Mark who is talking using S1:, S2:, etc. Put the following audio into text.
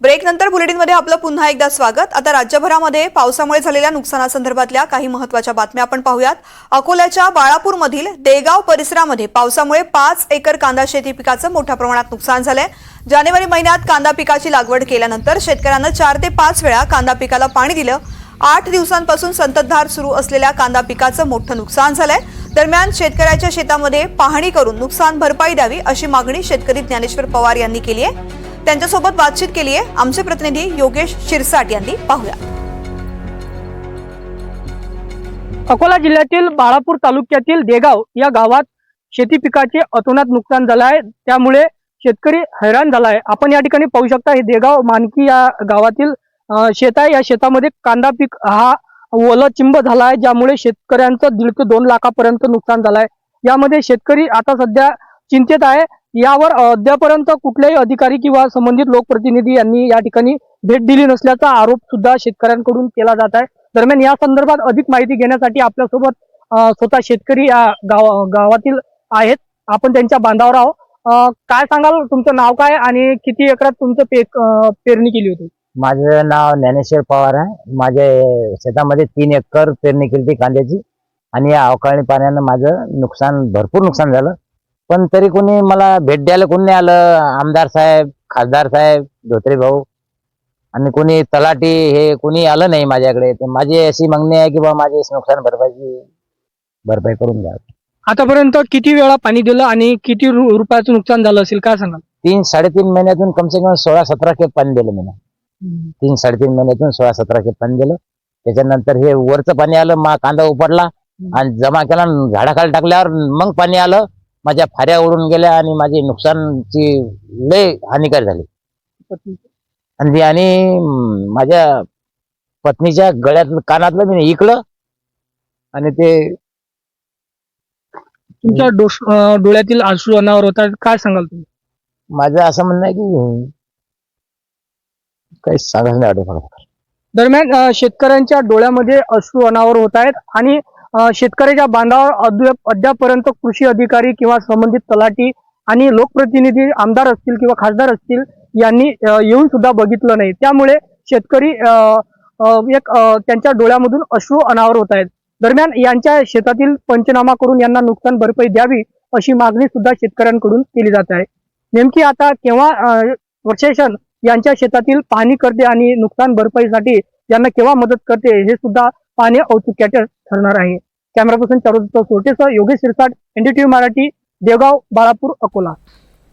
S1: Break नंतर बुलेटिनमध्ये आपलं पुन्हा एकदा स्वागत. आता राज्यभरामध्ये पावसामुळे झालेल्या नुकसानासंदर्भातल्या काही महत्त्वाच्या बातम्या आपण पाहूयात. अकोल्याच्या बाळापूरमधील देगाव परिसरामध्ये पावसामुळे पाच एकर कांदा शेती पिकाचं मोठ्या प्रमाणात नुकसान झालंय. जानेवारी महिन्यात कांदा पिकाची लागवड केल्यानंतर शेतकऱ्यांना चार ते पाच वेळा कांदा पिकाला पाणी दिलं. आठ दिवसांपासून संततधार सुरू असलेल्या कांदा पिकाचं मोठं नुकसान झालंय. दरम्यान शेतकऱ्याच्या शेतामध्ये पाहणी करून नुकसान भरपाई द्यावी अशी मागणी शेतकरी ज्ञानेश्वर पवार यांनी केली आहे. त्यांच्यासोबत बातचीत केली आहे आमचे प्रतिनिधी योगेश शिरसाट यांनी. पाहूया.
S2: अकोला जिल्ह्यातील बाळापूर तालुक्यातील देगाव या गावात शेती पिकाचे अतोनात नुकसान झालं आहे त्यामुळे शेतकरी हैराण झाला आहे आपण या ठिकाणी पाहू शकता हे देगाव मानकी या गावातील शेत आहे. या शेतामध्ये कांदा पीक हा ओला चिंब झाला आहे ज्यामुळे शेतकऱ्यांचं दीड ते दोन लाखापर्यंत नुकसान झालं आहे यामध्ये शेतकरी आता सध्या चिंतेत आहे. यावर अद्यापर्यंत कुठल्याही अधिकारी किंवा संबंधित लोकप्रतिनिधी यांनी या ठिकाणी भेट दिली नसल्याचा आरोप सुद्धा शेतकऱ्यांकडून केला जात आहे. दरम्यान या संदर्भात अधिक माहिती घेण्यासाठी आपल्यासोबत स्वतः शेतकरी या गाव गावातील आहेत. आपण त्यांच्या बांधावर आहोत. काय सांगाल? तुमचं नाव काय आणि किती एकरात तुमचं पेक पेरणी केली होती?
S3: माझं नाव ज्ञानेश्वर पवार आहे. माझ्या शेतामध्ये तीन एकर पेरणी केली होती कांद्याची. आणि या अवकाळी पाण्यानं माझं नुकसान भरपूर नुकसान झालं. पण तरी कोणी मला भेट द्यायला कोणी नाही आलं. आमदार साहेब खासदार साहेब धोत्रे भाऊ. आणि कोणी तलाठी हे कोणी आलं नाही माझ्याकडे. तर माझी अशी मागणी आहे की बा माझे नुकसान भरपाईची भरपाई करून द्या.
S2: आतापर्यंत किती वेळा पाणी दिलं आणि किती रु- रुपयाचं नुकसान झालं असेल? काय सांगाल?
S3: तीन साडेतीन महिन्यातून कमसे कम सोळा सतरा खेप पाणी दिलं मी तीन साडेतीन महिन्यातून सोळा सतरा खेप पाणी दिलं. त्याच्यानंतर हे वरचं पाणी आलं मा कांदा उपडला आणि जमा केला आणि झाडाखाली टाकल्यावर मग पाणी आलं. माझ्या फाऱ्या उडून गेल्या आणि माझी नुकसानची लय हानिकार झाली. आणि आणि माझ्या पत्नीच्या गळ्यातलं कानातलं मी इकलं आणि ते
S2: तुमच्या डोळ्यातील आसू अनावर होतात काय सांगाल तुम्ही?
S3: माझं असं म्हणणं आहे की काही सांगायचं नाही
S2: दरम्यान शेतकऱ्यांच्या डोळ्यामध्ये अश्रू अनावर होत आहेत आणि शेतकऱ्याच्या बांधावर अद्यापर्यंत कृषी अधिकारी किंवा संबंधित तलाठी आणि लोकप्रतिनिधी आमदार असतील किंवा खासदार असतील यांनी येऊन सुद्धा बघितलं नाही. त्यामुळे शेतकरी एक त्यांच्या डोळ्यामधून अश्रू अनावर होत आहेत. दरम्यान यांच्या शेतातील पंचनामा करून यांना नुकसान भरपाई द्यावी अशी मागणी सुद्धा शेतकऱ्यांकडून केली जात आहे. नेमकी आता केव्हा प्रशासन यांच्या शेतातील पाहणी करते आणि नुकसान भरपाईसाठी यांना केव्हा मदत करते हे सुद्धा पाहणे औत्सुक्याचे ठरणार आहे. कॅमेरा पर्सन चारुदत्त सोटेसह योगेश शिरसाट एनडीटीव्ही मराठी देवगाव बाळापूर अकोला.